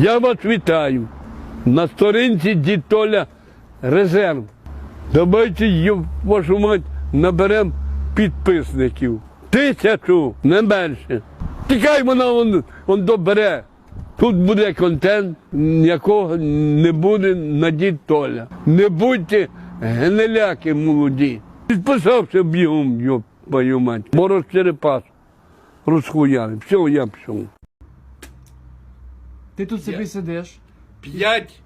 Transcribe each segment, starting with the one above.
Я вас вітаю. На сторінці дід Толя резерв. Давайте вашу мать наберемо підписників. Тисячу, не менше. Тікай вона он, он добере. Тут буде контент, якого не буде на дід Толя. Не будьте гниляки молоді. Підписався бігом, твою мать. Мороз черепас. Розхуяли. Все, я пішов. Ти тут собі сидиш. П'ять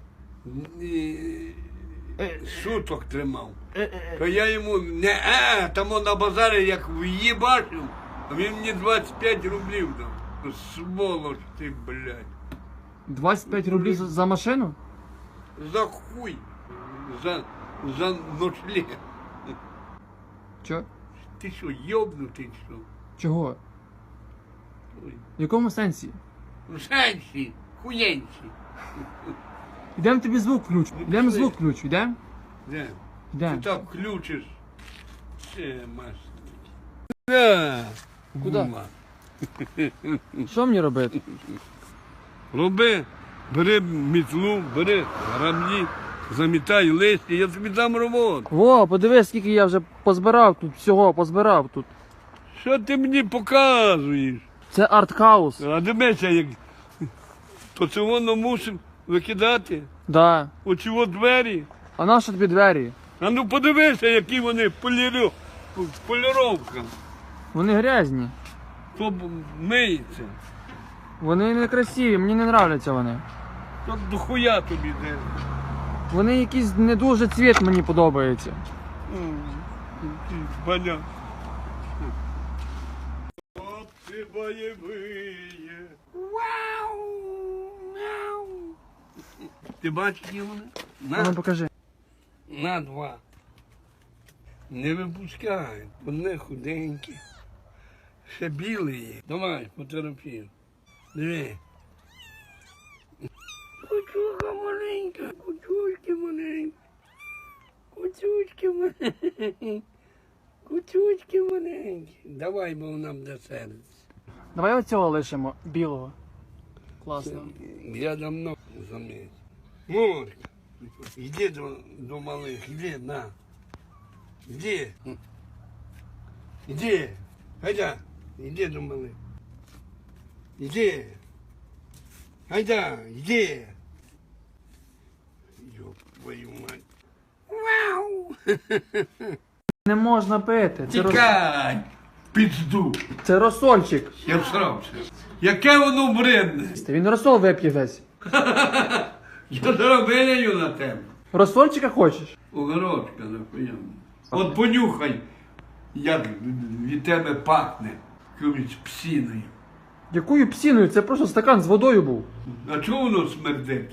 суток тримав. То я йому не а, там на базарі як в'їбашив, а він мені 25 рублів дав. Ну, Сволоч ти, блядь. 25 рублів за, за машину? За хуй. За, за ночлег. Чо? Ти що, йобнутий що? Чого? Ой. В якому сенсі? Ну, Женщі, хуєнці. Йдемо тобі звук ключ. Йдемо пішли. звук ключ, йдемо? Де? Ти Йдемо. так включиш. Ще маш. Да. Куди? Гума. Що мені робити? Роби, бери мітлу, бери граблі, замітай листя, я тобі дам роботу. Во, подивись, скільки я вже позбирав тут всього, позбирав тут. Що ти мені показуєш? Це артхаус. А дивися, як то це воно мусив викидати. Да. Оці от двері. А на що тобі двері? А ну подивися, які вони полірю, поліровка. Вони грязні. То б- миється. Вони не красиві, мені не нравляться вони. То дохуя тобі де. Вони якийсь не дуже цвіт мені подобається. Понятно. Хлопці бойові. Вау! Ти бачиш, які вони? На, ну покажи. на два. Не випускають, вони худенькі. Ще білі є. Давай, фотографію. Диви. Кучуха маленька, кучучки маленькі. Кучучки маленькі. Кучучки маленькі. Давай, бо нам буде серце. Давай оцього лишимо, білого. Класно. Я давно заметил. Мурка, иди до, до малых, иди, на. Иди. Иди. Хайда, иди до малых. Иди. Хайда, иди. Ёб твою мать. Вау! Не можна пити. Це, рос... Тікай! Пізду! це розсольчик. Я всрався. Яке воно бредне! Він розсол вип'є весь. Я зараз на тебе. Розсольчика хочеш? Огородка нахуя. От понюхай, як від тебе пахне якоюсь псіною. Якою псіною? Це просто стакан з водою був. А чого воно смердить?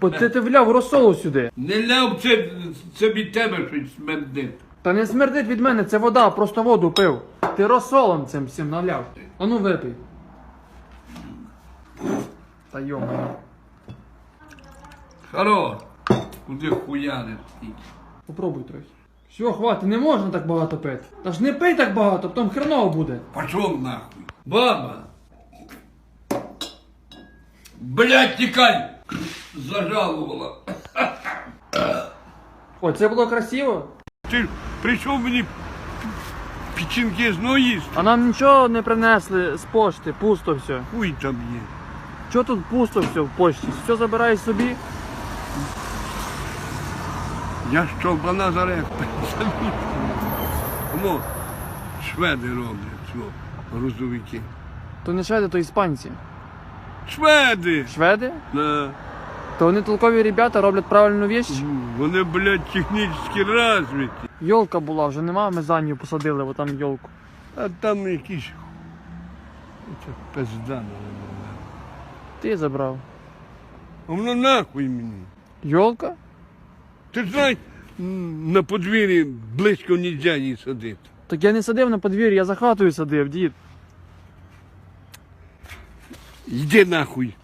Бо ти, ти вляв розсолу сюди. Не ляв це, це від тебе щось смердить. Та не смердить від мене, це вода, просто воду пив. Ти розсолом цим всім наляв. А ну випий. Та йома. Хоро, куди хуяни. Попробуй трохи. Все, хватить, не можна так багато пити. Та ж не пий так багато, потім хреново буде. Пошов нахуй. Баба. Блять, тікай! Зажалувала. О, це було красиво. Ти прийшов мені печінки знову їсти. А нам нічого не принесли з пошти, пусто все. Хуй там є. Чого тут пусто все в почті? Все забирай собі. Я з човбана зараз. Тому шведи роблять грузовики. То не шведи, то іспанці. Шведи! Шведи? Да. То вони толкові ребята роблять правильну віч. Вони, блядь, технічно розвиті. Йолка була, вже нема, ми за нею посадили, бо там йолку. А там якісь. Це пизда. Ти забрав. А воно нахуй мені. Йолка? Ти знаєш, на подвір'ї близько нельзя її садити. Так я не садив на подвір'ї, я за хатою садив, дід. Йди нахуй.